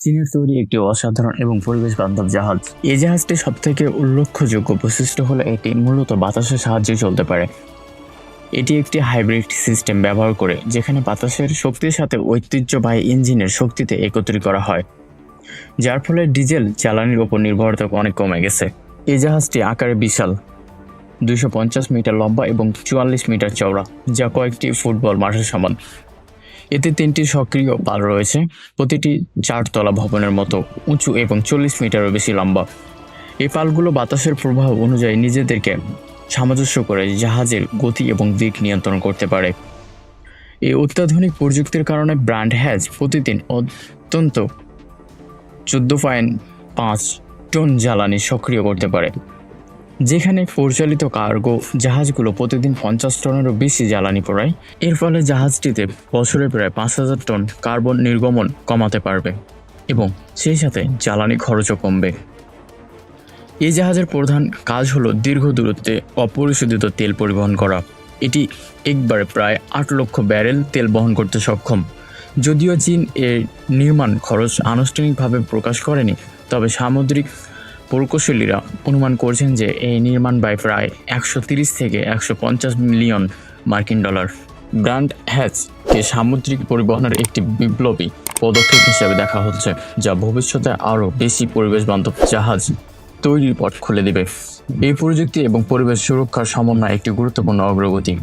চীনের তৈরি একটি অসাধারণ এবং পরিবেশ বান্ধব জাহাজ। এই জাহাজটি সব থেকে উল্লেখযোগ্য বৈশিষ্ট্য হলো এটি মূলত বাতাসের সাহায্যে চলতে পারে। এটি একটি হাইব্রিড সিস্টেম ব্যবহার করে, যেখানে বাতাসের শক্তির সাথে ঐতিহ্যবাহী ইঞ্জিনের শক্তিতে একত্রিত করা হয়, যার ফলে ডিজেল জ্বালানির উপর নির্ভরতা অনেক কমে গেছে। এই জাহাজটি আকারে বিশাল পঞ্চাশ মিটার লম্বা এবং চুয়াল্লিশ মিটার চওড়া, যা কয়েকটি ফুটবল মাঠের সমান। এতে তিনটি সক্রিয় পাল রয়েছে। প্রতিটি চারতলা ভবনের মতো উঁচু এবং চল্লিশ মিটারও বেশি লম্বা। এই পালগুলো বাতাসের প্রবাহ অনুযায়ী নিজেদেরকে সামঞ্জস্য করে জাহাজের গতি এবং দিক নিয়ন্ত্রণ করতে পারে। এই অত্যাধুনিক প্রযুক্তির কারণে ব্র্যান্ড হ্যাজ প্রতিদিন অত্যন্ত চোদ্দ পয়েন্ট পাঁচ টন জ্বালানি সক্রিয় করতে পারে। যেখানে পরিচালিত কার্গো জাহাজগুলো প্রতিদিন পঞ্চাশ টনেরও বেশি জ্বালানি পড়ায়, এর ফলে জাহাজটিতে বছরে প্রায় পাঁচ হাজার টন কার্বন নির্গমন কমাতে পারবে এবং সেই সাথে জ্বালানি খরচও কমবে। এই জাহাজের প্রধান কাজ হলো দীর্ঘ দূরত্বে অপরিশোধিত তেল পরিবহন করা। এটি একবারে প্রায় আট লক্ষ ব্যারেল তেল বহন করতে সক্ষম। যদিও চীন এর নির্মাণ খরচ আনুষ্ঠানিকভাবে প্রকাশ করেনি, তবে সামুদ্রিক প্রকৌশলীরা অনুমান করছেন যে এই নির্মাণ ব্যয় প্রায় একশো তিরিশ থেকে একশো পঞ্চাশ মিলিয়ন মার্কিন ডলার। ব্র্যান্ড হ্যাচ হ্যাচকে সামুদ্রিক পরিবহনের একটি বিপ্লবী পদক্ষেপ হিসেবে দেখা হচ্ছে, যা ভবিষ্যতে আরও বেশি পরিবেশ বান্ধব জাহাজ তৈরির পথ খুলে দেবে। এই প্রযুক্তি এবং পরিবেশ সুরক্ষার সমন্বয় একটি গুরুত্বপূর্ণ অগ্রগতি।